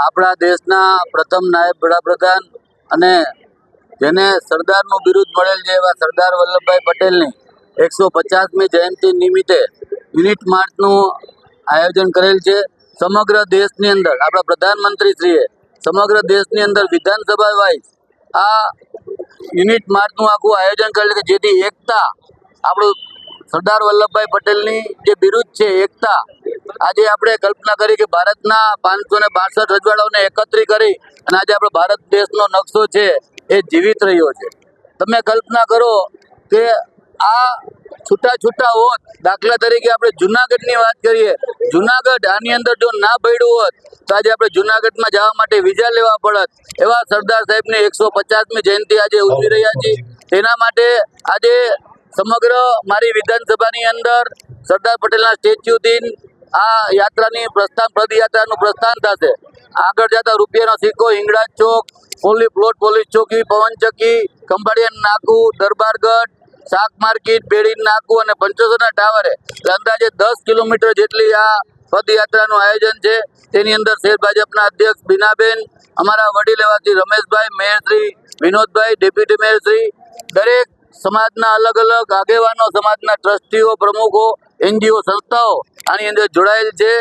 આપણા દેશના પ્રથમ નાયબ વડાપ્રધાન અને જેને સરદારનું બિરુદ મળેલ છે એવા સરદાર વલ્લભભાઈ પટેલની એકસો પચાસમી જયંતિ નિમિત્તે યુનિટ માર્ચનું આયોજન કરેલ છે. સમગ્ર દેશની અંદર આપણા પ્રધાનમંત્રીશ્રીએ સમગ્ર દેશની અંદર વિધાનસભા વાઇઝ આ યુનિટ માર્ચનું આખું આયોજન કરેલ કે જેથી એકતા આપણું સરદાર વલ્લભભાઈ પટેલની જે બિરુદ છે, એકતા, આજે આપણે કલ્પના કરી કે ભારતના પાંચસો ને બાસઠ રજવાડાઓને એકત્રિત કરી અને આજે આપણો ભારત દેશનો નકશો છે, એ જીવિત રહ્યો છે. તમે કલ્પના કરો કે આ છૂટા છૂટા હોત, દાખલા તરીકે આપણે જુનાગઢની વાત કરીએ, જુનાગઢ આની અંદર જો ના પડ્યું હોત, તો આજે આપણે જુનાગઢમાં જવા માટે વિઝા લેવા પડત. એવા સરદાર સાહેબની એકસો પચાસમી જયંતિ આજે ઉજવી રહ્યા છીએ. તેના માટે આજે સમગ્ર મારી વિધાનસભાની અંદર સરદાર પટેલના સ્ટેચ્યુથી આ યાત્રાની પ્રસ્થાન, પદયાત્રાનું પ્રસ્થાન થશે. આગળ જતા રૂપિયાનો સિક્કો હિંગળા ચોક પોલીસ પ્લોટ, પોલીસ ચોકી પવનચક્કી ખંભાળિયા નાકુ દરબારગઢ શાક માર્કેટ બેડી નાકુ અને પંચોતેરના ટાવરે. અંદાજે દસ કિલોમીટર જેટલી આ પદયાત્રાનું આયોજન છે. તેની અંદર શેર ભાજપના અધ્યક્ષ બીનાબેન, અમારા વડીલ એવાથી રમેશભાઈ મેયરશ્રી વિનોદભાઈ, ડેપ્યુટી મેયરશ્રી દરેક સમાજના અલગ અલગ આગેવાનો સમાજના ટ્રસ્ટીઓ પ્રમુખો એનજીઓ સંસ્થાઓ આની અંદર જોડાયેલ છે.